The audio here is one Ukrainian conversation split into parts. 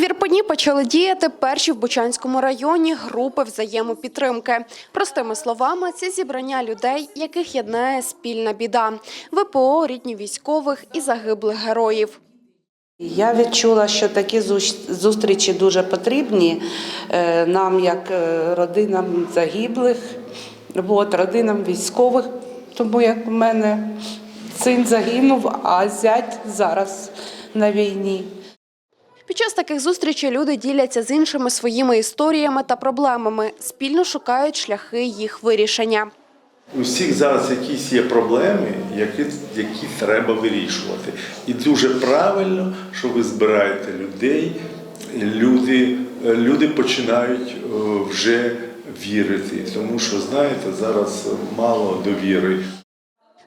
В Ірпені почали діяти перші в Бучанському районі групи взаємопідтримки. Простими словами, це зібрання людей, яких єднає спільна біда – ВПО, рідні військових і загиблих героїв. Я відчула, що такі зустрічі дуже потрібні е, нам, як е, родинам загиблих, от, родинам військових, тому як у мене син загинув, а зять зараз на війні. Під час таких зустрічей люди діляться з іншими своїми історіями та проблемами, спільно шукають шляхи їх вирішення. У всіх зараз якісь є проблеми, які, які треба вирішувати. І дуже правильно, що ви збираєте людей, люди, люди починають е, вже вірити, тому що знаєте, зараз мало довіри.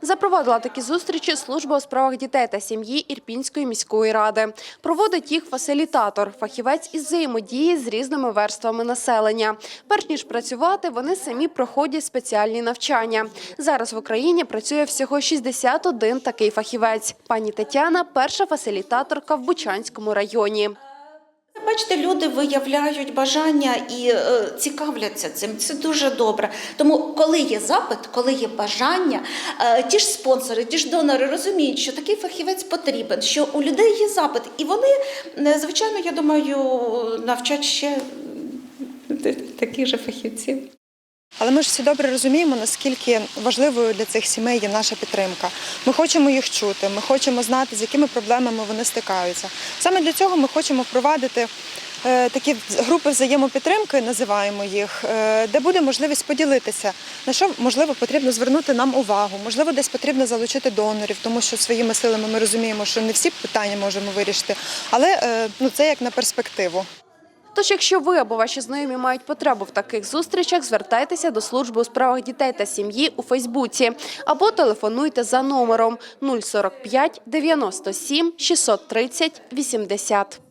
Запровадила такі зустрічі служба у справах дітей та сім'ї Ірпінської міської ради. Проводить їх фасилітатор, фахівець із взаємодії з різними верствами населення. Перш ніж працювати, вони самі проходять спеціальні навчання. Зараз в Україні працює всього 61 такий фахівець. Пані Тетяна – перша фасилітаторка в Бучанському районі. Бачите, люди виявляють бажання і е, цікавляться цим. Це дуже добре. Тому, коли є запит, коли є бажання, е, ті ж спонсори, ті ж донори розуміють, що такий фахівець потрібен, що у людей є запит, і вони, е, звичайно, я думаю, навчать ще таких же фахівців. Але ми ж всі добре розуміємо, наскільки важливою для цих сімей є наша підтримка. Ми хочемо їх чути, ми хочемо знати, з якими проблемами вони стикаються. Саме для цього ми хочемо впровадити е, такі групи взаємопідтримки, називаємо їх, е, де буде можливість поділитися, на що можливо потрібно звернути нам увагу. Можливо, десь потрібно залучити донорів, тому що своїми силами ми розуміємо, що не всі питання можемо вирішити, але е, ну це як на перспективу. Тож, якщо ви або ваші знайомі мають потребу в таких зустрічах, звертайтеся до служби у справах дітей та сім'ї у Фейсбуці або телефонуйте за номером 045 97 630 80.